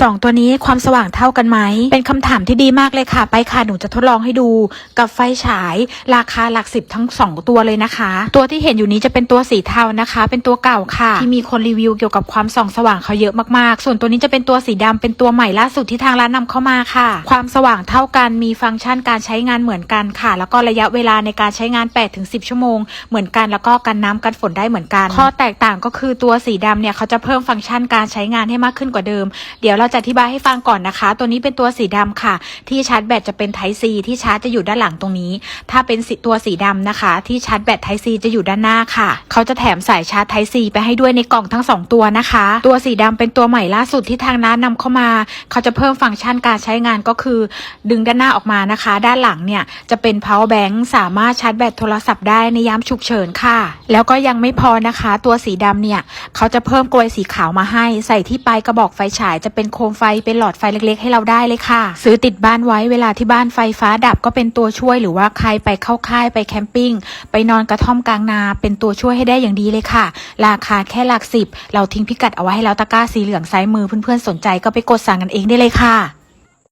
สองตัวนี้ความสว่างเท่ากันไหม เป็นคำถามที่ดีมากเลยค่ะ ไปค่ะ หนูจะทดลองให้ดูกับไฟฉาย ราคาหลักสิบทั้งสองตัวเลยนะคะ ตัวที่เห็นอยู่นี้จะเป็นตัวสีเทานะคะ เป็นตัวเก่าค่ะ ที่มีคนรีวิวเกี่ยวกับความส่องสว่างเขาเยอะมากๆ ส่วนตัวนี้จะเป็นตัวสีดำเป็นตัวใหม่ล่าสุดที่ทางร้านนำเข้ามาค่ะ ความสว่างเท่ากันมีฟังก์ชันการใช้งานเหมือนกันค่ะ แล้วก็ระยะเวลาในการใช้งาน8-10ชั่วโมงเหมือนกันแล้วก็กันน้ำกันฝนได้เหมือนกัน ข้อแตกต่างก็คือตัวสีดำเนี่ยเขาจะเพิ่มฟังก์ชันการใช้งานให้มากขึ้นกว่าเดิมเดี๋ยวเราจะอธิบายให้ฟังก่อนนะคะ ตัวนี้เป็นตัวสีดำค่ะ ที่ชาร์จแบตจะเป็น Type C ที่ชาร์จจะอยู่ด้านหลังตรงนี้ ถ้าเป็นตัวสีดำนะคะ ที่ชาร์จแบต Type C จะอยู่ด้านหน้าค่ะ เขาจะแถมสายชาร์จ Type C ไปให้ด้วยในกล่องทั้งสองตัวนะคะ ตัวสีดำเป็นตัวใหม่ล่าสุดที่ทางร้านนำเข้ามา เขาจะเพิ่มฟังก์ชันการใช้งานก็คือ ดึงด้านหน้าออกมานะคะ ด้านหลังเนี่ยจะเป็น power bank สามารถชาร์จแบตโทรศัพท์ได้ในยามฉุกเฉินค่ะ แล้วก็ยังไม่พอนะคะ ตัวสีดำเนี่ย เขาจะเพิ่มกลวยสีขาวมาให้ ใส่ที่ปลายกระบอกไฟฉายจะเป็นโคมไฟเป็นหลอดไฟเล็กๆ ให้เราได้เลยค่ะ ซื้อติดบ้านไว้เวลาที่บ้านไฟฟ้าดับก็เป็นตัวช่วยหรือว่าใครไปเข้าค่ายไปแคมปิ้งไปนอนกระท่อมกลางนา เป็นตัวช่วยให้ได้อย่างดีเลยค่ะ ราคาแค่หลักสิบเราทิ้งพิกัดเอาไว้ให้แล้วตะกร้าสีเหลืองซ้ายมือเพื่อนๆสนใจก็ไปกดสั่งกันเองได้เลยค่ะ